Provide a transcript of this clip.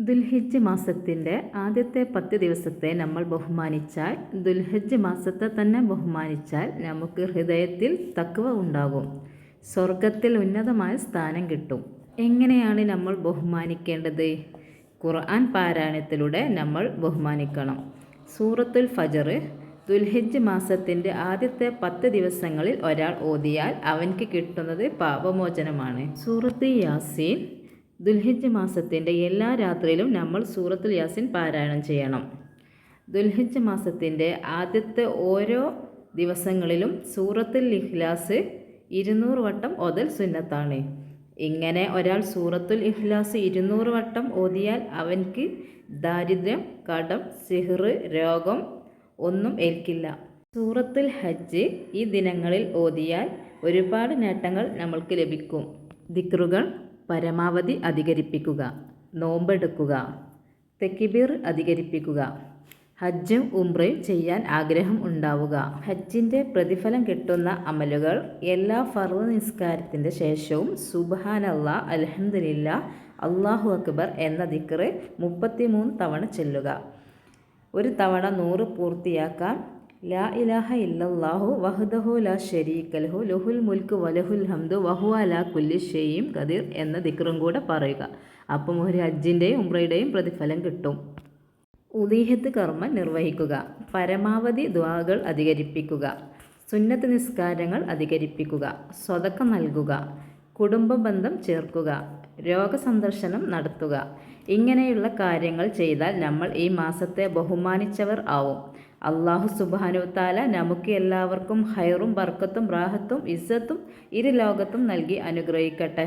ദുൽഹിജ്ജ് മാസത്തിന്റെ ആദ്യത്തെ പത്ത് ദിവസത്തെ നമ്മൾ ബഹുമാനിച്ചാൽ ദുൽഹിജ്ജ് മാസത്തെ തന്നെ ബഹുമാനിച്ചാൽ നമുക്ക് ഹൃദയത്തിൽ തക്കവ ഉണ്ടാകും. സ്വർഗത്തിൽ ഉന്നതമായ സ്ഥാനം കിട്ടും. എങ്ങനെയാണ് നമ്മൾ ബഹുമാനിക്കേണ്ടത്? ഖുർആൻ പാരായണത്തിലൂടെ നമ്മൾ ബഹുമാനിക്കണം. സൂറത്തുൽ ഫജർ ദുൽഹിജ്ജ് മാസത്തിന്റെ ആദ്യത്തെ പത്ത് ദിവസങ്ങളിൽ ഒരാൾ ഓതിയാൽ അവൻക്ക് കിട്ടുന്നത് പാപമോചനമാണ്. സൂറത്ത് യാസീൻ ദുൽഹിജ്ജ് മാസത്തിന്റെ എല്ലാ രാത്രിയിലും നമ്മൾ സൂറത്തുൽ യാസിൻ പാരായണം ചെയ്യണം. ദുൽഹിജ് മാസത്തിന്റെ ആദ്യത്തെ ഓരോ ദിവസങ്ങളിലും സൂറത്തുൽ ഇഖ്ലാസ് ഇരുന്നൂറ് വട്ടം ഓതൽ സുന്നത്താണ്. ഇങ്ങനെ ഒരാൾ സൂറത്തുൽ ഇഖ്ലാസ് ഇരുന്നൂറ് വട്ടം ഓതിയാൽ അവൻക്ക് ദാരിദ്ര്യം കടം സിഹർ രോഗം ഒന്നും ഏൽക്കില്ല. സൂറത്തുൽ ഹജ്ജ് ഈ ദിനങ്ങളിൽ ഓതിയാൽ ഒരുപാട് നേട്ടങ്ങൾ നമ്മൾക്ക് ലഭിക്കും. ദിക്റുകൾ പരമാവധി അധികരിപ്പിക്കുക. നോമ്പെടുക്കുക. തെക്കിബീർ അധികരിപ്പിക്കുക. ഹജ്ജും ഉംറയും ചെയ്യാൻ ആഗ്രഹം ഉണ്ടാവുക. ഹജ്ജിന്റെ പ്രതിഫലം കിട്ടുന്ന അമലുകൾ എല്ലാ ഫർദ് നിസ്കാരത്തിന്റെ ശേഷവും സുബഹാനല്ല അലഹമില്ല അള്ളാഹു അക്ബർ എന്ന ദിക്കറ് മുപ്പത്തിമൂന്ന് തവണ ചെല്ലുക. ഒരു തവണ നൂറ് പൂർത്തിയാക്കാൻ ലാ ഇലാഹ ഇല്ലല്ലാഹു വഹദഹു ലാ ഷരീക്കലഹു ലുഹുൽ മുൽക്ക് വലഹുൽ ഹംദു വഹു അലാ കുല്ലി ഷെയ്യും കദീർ എന്ന ദിക്റും കൂടെ പറയുക. അപ്പം ഒരു ഹജ്ജിന്റെയും ഉംറയുടെയും പ്രതിഫലം കിട്ടും. ഉദീഹത്ത് കർമ്മ നിർവഹിക്കുക. പരമാവധി ദ്വാകൾ അധികരിപ്പിക്കുക. സുന്നത്ത് നിസ്കാരങ്ങൾ അധികരിപ്പിക്കുക. സ്വതക്ക നൽകുക. കുടുംബ ബന്ധം ചേർക്കുക. രോഗസന്ദർശനം നടത്തുക. ഇങ്ങനെയുള്ള കാര്യങ്ങൾ ചെയ്താൽ നമ്മൾ ഈ മാസത്തെ ബഹുമാനിച്ചവർ ആവും. അള്ളാഹു സുബാനുത്താല നമുക്ക് എല്ലാവർക്കും ഹൈറും ബർക്കത്തും റാഹത്തും ഇസ്സത്തും ഇരു ലോകത്തും നൽകി അനുഗ്രഹിക്കട്ടെ.